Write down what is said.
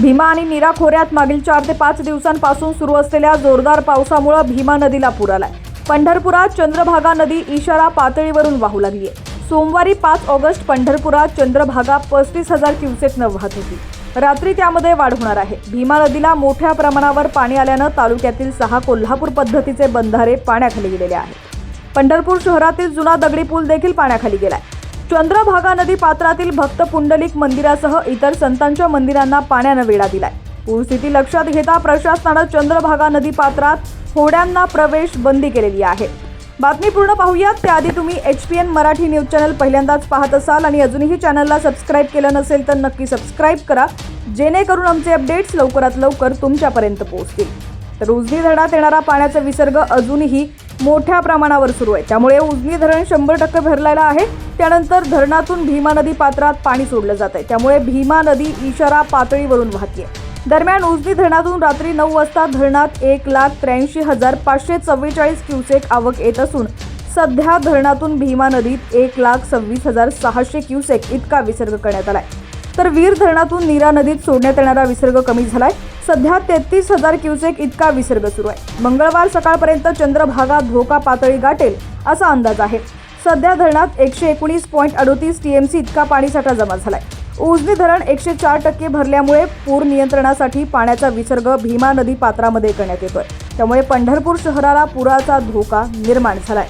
भीमा आणि नीरा खोऱ्यात मागील चार ते पाच दिवसांपासून सुरू असलेल्या जोरदार पावसामुळे भीमा नदीला पूर आलाय. पंढरपुरात चंद्रभागा नदी इशारा पातळीवरून वाहू लागली आहे. सोमवारी पाच ऑगस्ट पंढरपुरात चंद्रभागा पस्तीस हजार क्युसेकनं वाहत होती. रात्री त्यामध्ये वाढ होणार आहे. भीमा नदीला मोठ्या प्रमाणावर पाणी आल्यानं तालुक्यातील सहा कोल्हापूर पद्धतीचे बंधारे पाण्याखाली गेलेले आहेत. पंढरपूर शहरातील जुना दगडी पूल देखील पाण्याखाली गेलाय. चंद्रभागा नदी पात्रातील भक्त पुंडलिक मंदिरासह इतर संतांच्या मंदिरांना पाण्यानं वेढा दिलाय. पूरस्थिती लक्षात घेता प्रशासनानं चंद्रभागा नदी पात्रात होड्यांना प्रवेश बंदी केलेली आहे. बातमी पूर्ण पाहूयात. त्याआधी तुम्ही H P N Marathi news channel पहिल्यांदाच पाहत असाल आणि अजूनही चॅनलला सबस्क्राईब केलं नसेल तर नक्की सबस्क्राईब करा. जेणेकरून आमचे अपडेट्स लवकरात लवकर तुमच्यापर्यंत पोहोचतील. तर उजनी धरणात येणारा पाण्याचा विसर्ग अजूनही मोठ्या प्रमाणावर सुरू आहे. त्यामुळे उजनी धरण शंभर टक्के भरलेलं आहे. त्यानंतर धरणातून भीमा नदी पात्रात पाणी सोडलं जात आहे. त्यामुळे भीमा नदी इशारा पातळीवरून वाहतीये. दरम्यान उजनी धरणातून रात्री नऊ वाजता धरणात एक लाख त्र्याऐंशी हजार पाचशे चव्वेचाळीस क्युसेक आवक येत असून सध्या धरणातून भीमा नदीत एक लाख सव्वीस हजार सहाशे क्युसेक इतका विसर्ग करण्यात आलाय. तर वीर धरणातून नीरा नदीत सोडण्यात येणारा विसर्ग कमी झालाय. सध्या तेहतीस हजार क्युसेक इतका विसर्ग सुरू आहे. मंगळवार सकाळपर्यंत चंद्रभागा धोका पातळी गाठेल असा अंदाज आहे. सध्या धरणात एकशे एकोणीस पॉईंट अडोतीस टीएमसी इतका पाणीसाठा जमा झालाय. उजनी धरण एकशे चार टक्के भरल्यामुळे पूर नियंत्रणासाठी पाण्याचा विसर्ग भीमा नदी पात्रामध्ये करण्यात येतोय. त्यामुळे पंढरपूर शहराला पुराचा धोका निर्माण झालाय.